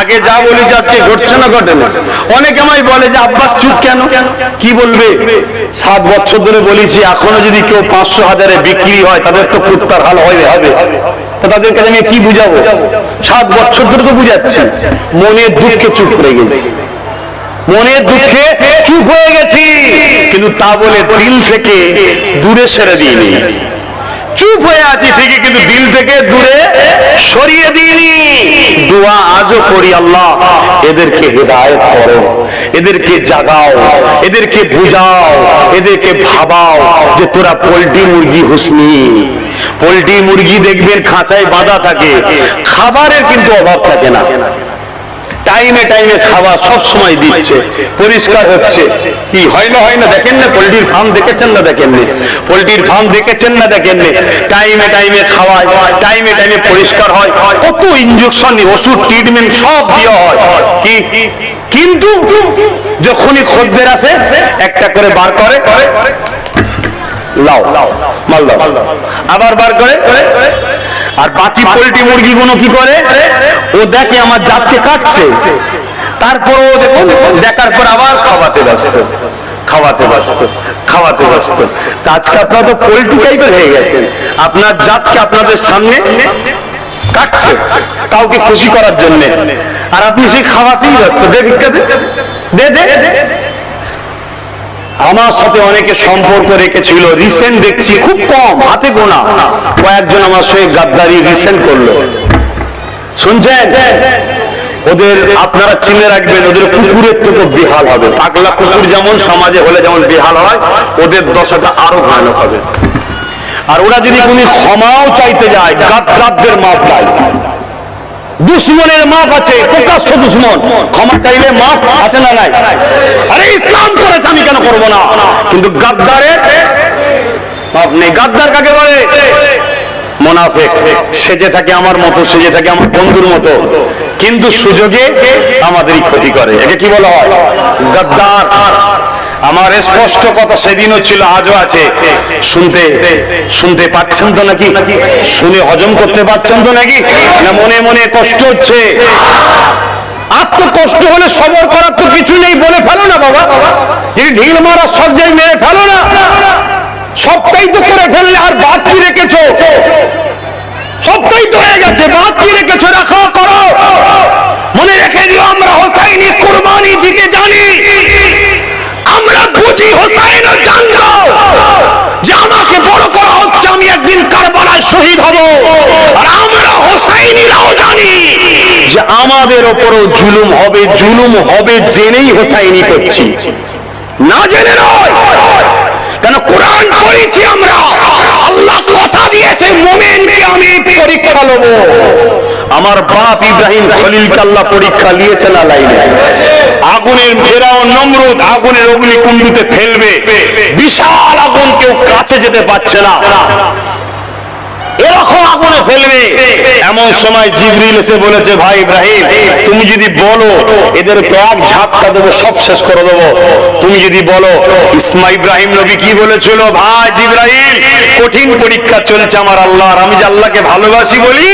আগে যা বলি আজকে ঘটছে না ঘটে না। অনেকে আমায় বলে যে, আব্বাস, চুপ কেন? কি বলবে? সাত বছর ধরে বলেছি, এখনও যদি কেউ পাঁচশো হাজারে বিক্রি হয়, তাদের তো কুত্তার হাল হবে হবে। তাদের কাছে আমি কি বুঝাবো? সাত বছর ধরে তো বুঝাচ্ছি। মনের দুঃখে চুপ করে গেছি। মনের দুঃখে চুপ হয়ে গেছি। কিন্তু তা বলে দিল থেকে দূরে সেরে দিইনি। চুপ হয়ে আছি, ঠিকই, কিন্তু দিল থেকে দূরে সরিয়ে দিইনি। দোয়া আজও করি আল্লাহ, এদেরকে হেদায়েত করো, এদেরকে জাগাও, এদেরকে বুঝাও, এদেরকে ভাবাও যে তোরা পোল্ট্রি মুরগি হুসনি। পোল্ট্রি মুরগি দেখবেন খাঁচায় বাঁধা থাকে, খাবারের কিন্তু অভাব থাকে না। টাইমে টাইমে খাওয়া সব সময় দিচ্ছে। পরিষ্কার হচ্ছে। কি হয় না হয় না, দেখেন না, পোলট্রির ফার্ম দেখেছেন না দেখেন না? পোল্ট্রির ফার্ম দেখেছেন না দেখেন না? টাইমে টাইমে খাওয়ায় টাইমে টাইমে পরিষ্কার হয়। কত ইঞ্জেকশন ওষুধ ট্রিটমেন্ট সব দেওয়া হয়। কি? কিন্তু যখনই খদ্দের আসে, একটা করে বার করে, লাও, মাল আবার বার করে আর বাকি পোল্ট্রি মুরগিগুলো কি করে? ও দেখে আমার জাতকে কাটছে। তারপর ও দেখুন দেখার পর আবার খাওয়াতে ব্যস্ত খাওয়াতে ব্যস্ত খাওয়াতে ব্যস্ত। আজকে আপনারা তো পোল্ট্রি টাইপের হয়ে গেছেন আপনার জাতকে আপনাদের সামনে কাটছে, কাউকে খুশি করার জন্য। আর আপনি সেই খাওয়াতেই ব্যস্ত। দে ভিক্ষা দে। দে দে। আমার সাথে অনেকে সম্পর্ক রেখেছিল রিসেন্ট দেখছি খুব কম, হাতে গোনা। কয়েকজন আমার সঙ্গে গাদ্দারি রিসেন্ট করল। শুনছেন? ওদের আপনারা চিনে রাখবেন, ওদের কুকুরের থেকে বিহাল হবে। পাগলা কুকুর যেমন সমাজে হলে যেমন বিহাল হয়, ওদের দশাটা আরও ভয়ানক হবে। আর ওরা যদি কোনো ক্ষমাও চাইতে যায়, গাদ্দারদের মাপ পায় দুশ্মনের মাপ আছে, প্রকাশ্য দুশ্মন। ক্ষমা চাইলে মাপ আছে না নাই? আরে ইসলাম করেছে, আমি কেন করব না? কিন্তু গাদ্দারের মাপ নেই। গাদ্দার কাকে বলে? মোনাফেক। সেজে থাকে আমার মতো, সেজে থাকে আমার বন্ধুর মতো। কিন্তু সুযোগে আমাদেরই ক্ষতি করে। একে কি বলা হয়? গাদ্দার। আমার স্পষ্ট কথা সেদিনও ছিল, আজও আছে। শুনতে শুনতে পাচ্ছেন তো নাকি? শুনে হজম করতে পারছেন তো নাকি? না মনে মনে কষ্ট হচ্ছে? আত্ম কষ্ট হলে সবর করার তো কিছু নেই, বলে ফেলো না বাবা। যদি ঢিল মারার সজ্জায় মেরে ফেলো না। সবটাই তো করে ফেললে, আর বাদ কি রেখেছো? সবটাই তো হয়ে গেছে, বাদ কি রেখেছো? রাখা, করো। মনে রেখে দিও, আমরা হোসাইনি কুরবানি দিতে জানি। বুঝি হোসাইনও জানলো যে আমাকে বড় করা হচ্ছে, আমি একদিন কারবালায় শহীদ হব। আর আমরা হোসাইনিরাও জানি যে আমাদের ওপরও জুলুম হবে জুলুম হবে জেনেই হোসাইনি করছি। না জেনে নয়, কেন কোরআন পড়েছি আমরা, আল্লাহ কথা দিয়েছে, মোমেনকে আমি পরীক্ষা নেব আমার বাপ ইব্রাহিম খলিল কাল্লা পরীক্ষা নিয়েছে না লাইনে। আগুনের ঘেরাও নমরুদ আগুনের অগ্নিকুণ্ডুতে ফেলবে। বিশাল আগুন কেউ কাছে যেতে পারছে না। এরকম আগুনে ফেলবে। এমন সময় জিবরিল এসে বলেছে, ভাই ইব্রাহিম, তুমি যদি বলো, এদের এক ঝাপটা দেবো, সব শেষ করে দেবো। তুমি যদি বলো, ইসমা ইব্রাহিম নবী কি বলেছিল, ভাই জিব্রাহিম, কঠিন পরীক্ষা চলছে আমার আল্লাহর আমি যে আল্লাহকে ভালোবাসি বলি,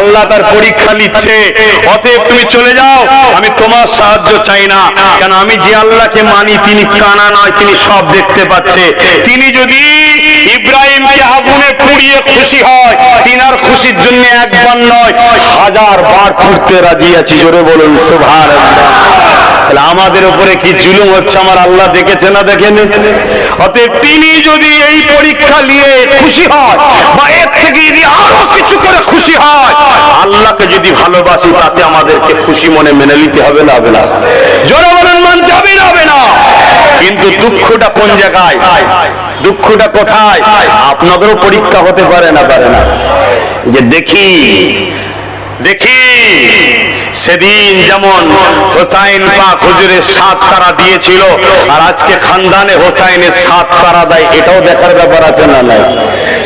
আল্লাহ তার পরীক্ষা নিচ্ছে। অতএব তুমি চলে যাও, আমি তোমার সাহায্য চাই না। কেন আমি যে আল্লাহকে মানি, তিনি কানা নয়, তিনি সব দেখতে পাচ্ছে। তিনি যদি ইব্রাহিমকে আগুনে পুড়িয়ে খুশি হয়, তিনার খুশির জন্য একবার নয়, হাজার বার পুড়তে রাজি আছি, জোরে বলুন সুভার তাহলে আমাদের উপরে কি জুলুম হচ্ছে, আমার আল্লাহ দেখেছে না দেখেন? অতএব তিনি যদি এই পরীক্ষা নিয়ে খুশি হয়, বা এর থেকে যদি আরও কিছু করে খুশি হয়, আল্লাহকে যদি ভালোবাসি, তাতে আমাদেরকে খুশি মনে মেনে নিতে হবে না হবে না। জোরে বলুন মানতে হবে না হবে না কিন্তু দুঃখটা কোন জায়গায়? দুঃখটা কোথায়? আপনাদেরও পরীক্ষা হতে পারে না পারে না। যে দেখি দেখি, সেদিন যেমন হোসাইন পাক হুজুরের সাত তারা দিয়েছিল, আর আজকে খানদানে হোসাইনের সাত তারা দেয়, এটাও দেখার ব্যাপার আছে না নাই?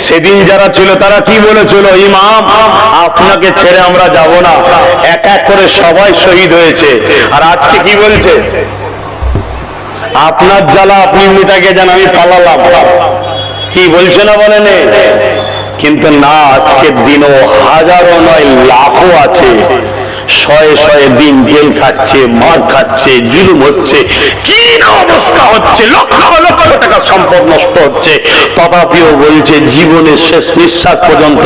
সেদিন যারা ছিল, তারা কি বলেছিল? ইমাম, আপনাকে ছেড়ে আমরা যাব না। এক এক করে সবাই শহীদ হয়েছে। আর আজকে কি বলছে? আপনার জ্বালা আপনি মিটাকে যান, আমি পালালাম। কি বলছে না? বলেন কিন্তু না, আজকের দিনও হাজারো নয় লাখও আছে। শয়ে শয়ে দিন জেল খাচ্ছে, মার খাচ্ছে, জুলুম হচ্ছে কি অবস্থা হচ্ছে, লক্ষ লক্ষ টাকা সম্পদ নষ্ট হচ্ছে। তথাপিও বলছে, জীবনের শেষ নিঃশ্বাস পর্যন্ত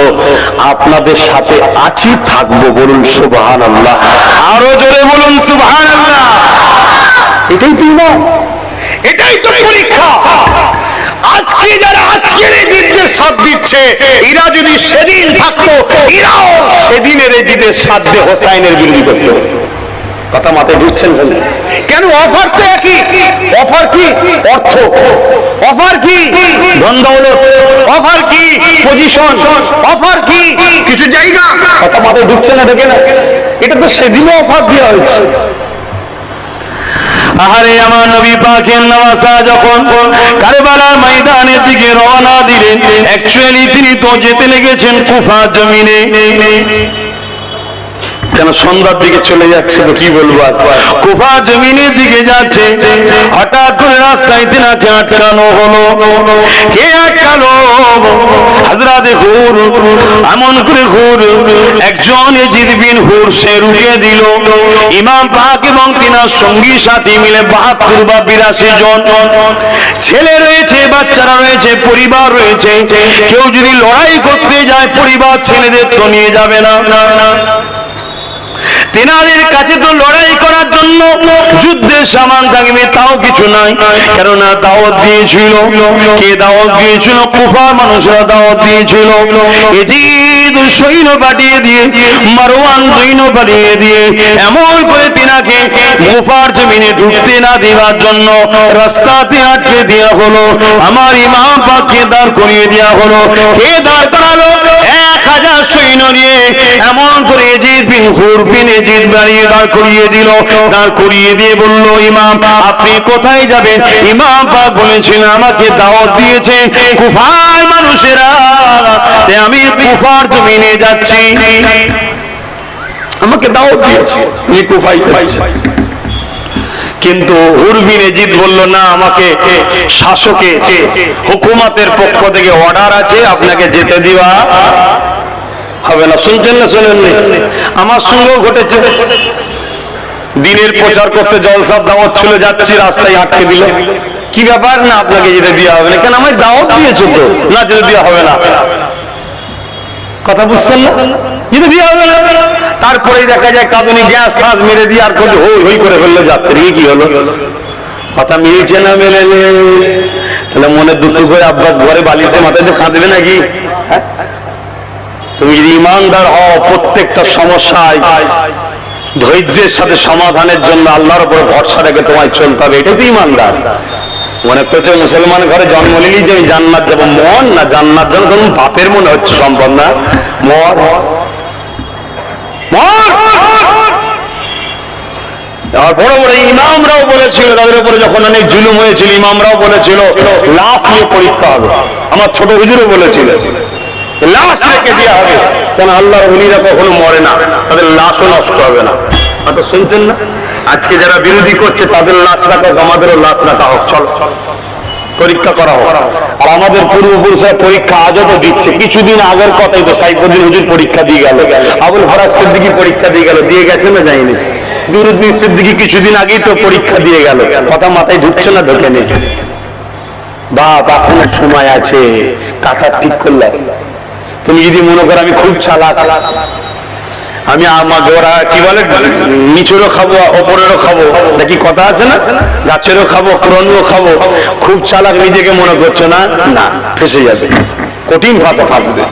আপনাদের সাথে আছি, থাকব বলুন সুবাহান আল্লাহ আরও জোরে বলুন সুবাহান আল্লাহ এটাই তো ইমান। এটাই তো পরীক্ষা। আজকে যারা আজকের এই জিদের সাথ দিচ্ছে, এরা যদি সেদিন থাকতো, এরাও সেদিনের এই সাথ দিয়ে হোসাইনের বিরোধী করতো। কথা মাথায় ঢুকছেন কেন? অফার তো একই? অফার কি? অর্থ। অফার কি? ধন দৌলত। অফার কি? পজিশন। অফার কি? কিছু জায়গা। কথা মাথায় ঢুকছে না দেখে না। এটা তো সেদিনও অফার দেওয়া হয়েছে। আহারে আমার নবী পাকের নামাজা যখন কারবালার ময়দানের দিকে রওনা দিলেন অ্যাকচুয়ালি তিনি তো যেতে লেগেছেন কুফা জমিনে। কেন সন্ধ্যার দিকে চলে যাচ্ছে তো কি বলব কুফা জমিনের দিকে যাচ্ছে। হঠাৎ করে রাস্তায় তিনাকে আটকানো হলো। কে আটকালো? হাজরাতে হুর। এমন করে হুর, একজন এজিদ বিন হুর সে রুকে দিল। ইমাম পাক এবং তিনার সঙ্গী সাথী মিলে বাহাত্তর বা বিরাশি জন। ছেলে রয়েছে, বাচ্চারা রয়েছে, পরিবার রয়েছে। কেউ যদি লড়াই করতে যায়, পরিবার ছেলেদের তো নিয়ে যাবে না। তেনাদের কাছে তো লড়াই করার জন্য যুদ্ধের সামান থাকবে, তাও কিছু নাই। কেননা দাওয়াত দিয়েছিল। কে দাওয়াত দিয়েছিল? কুফা মানুষরা দাওয়াত দিয়েছিল। এজিদ সৈন্য পাঠিয়ে দিয়ে সৈন্য পাঠিয়ে দিয়ে, এমন করে তিনাকে গুফার জমিনে ঢুকতে না দেওয়ার জন্য রাস্তাতে আটকে দেওয়া হলো। আমার ইমাম পাককে দাঁড় করিয়ে দেওয়া হলো। কে দাঁড় করালো? হাজার সৈন্য নিয়ে এমন করে বাড়িয়ে দাঁড় করিয়ে দিল। দাঁড় করিয়ে দিয়ে বলল, ইমাম, আপনি কোথায় যাবেন? ইমাম পাক আমাকে দাওয়াত দিয়েছে কুফার মানুষেরা। আমি কুফার জমিনে যাচ্ছি। আমাকে দাওয়াত দিয়েছে। কুফাই কিন্তু হুরবিন এজিদ বলল, না, আমাকে শাসকে হুকুমাতের পক্ষ থেকে অর্ডার আছে, আপনাকে যেতে দেওয়া হবে না, শুনছেন না, শোনেননি? আমার সঙ্গেও ঘটেছে। দিনের প্রচার করতে জলসার দাওয়াত ছিল, যাচ্ছি, রাস্তায় আটকে দিল। কি ব্যাপার? না, আপনাকে যেতে দেওয়া হবে না। কেন, আমায় দাওয়াত দিয়েছ তো? না, যেতে দেওয়া হবে না। কথা বুঝছেন না? যেতে দেওয়া হবে না। তারপরেই দেখা যায়, কাঁদুনি গ্যাস ফাঁস মেরে দিয়ে আর কোথাও হই হই করে ফেলল যাত্রী কি হলো? কথা মিলছে না মেলে তাহলে মনে দুঃখ করে আব্বাস ঘরে বালিশে মাথায় দিয়ে কাঁদবে নাকি? হ্যাঁ? তুমি যদি ইমানদার হও প্রত্যেকটা সমস্যায়, ধৈর্যের সাথে সমাধানের জন্য আল্লাহর উপর ভরসা রেখে তোমায় চলতে হবে, এটাই তো ইমানদার। মনে করছে মুসলমান ঘরে জন্ম নিলেই যে আমি জান্নাত যাব? মন না জান্নাত যাব তখন বাপের মনে হচ্ছে সম্ভব না। মন। আর বড় বড় ইমামরাও বলেছিল, তাদের উপরে যখন অনেক জুলুম হয়েছিল, ইমামরাও বলেছিল লাশ নিয়ে পরীক্ষা হবে। আমার ছোট হুজুরও বলেছিল। লাশ রেখে দেওয়া হবে। কেন আল্লাহর উলিরা কখনো মরে না, তাদের লাশও নষ্ট হবে না। অত শুনছেন না? আজকে যারা বিরোধী করছে, তাদের লাশ রাখা হোক, আমাদেরও লাশ রাখা হোক, চল। পরীক্ষা করা হোক। আর আমাদের পূর্বপুরুষরা পরীক্ষা আজও তো দিচ্ছে। কিছুদিন আগের কথাই তো সাইফুদ্দিন হুজুর পরীক্ষা দিয়ে গেল। আবুল ফরাজ সিদ্দিকি পরীক্ষা দিয়ে গেল। দিয়ে গেছে না যায়নি? দুরুদ্দিন সিদ্দিকি কিছুদিন আগেই তো পরীক্ষা দিয়ে গেল। কথা মাথায় ঢুকছে না ঢোকে নেই বাপ, এখনও সময় আছে। কাঁথা ঠিক করলাম। তুমি যদি মনে করো আমি খুব চালাক, আমি আমাকে ওরা কি বলে? নিচেরও খাব ওপরেরও খাব। নাকি কথা আছে না? গাছেরও খাব ক্রণও খাব। খুব চালাক নিজেকে মনে করছ না? না, ফেসে যাবে। কঠিন ভাষা ফাঁসবে।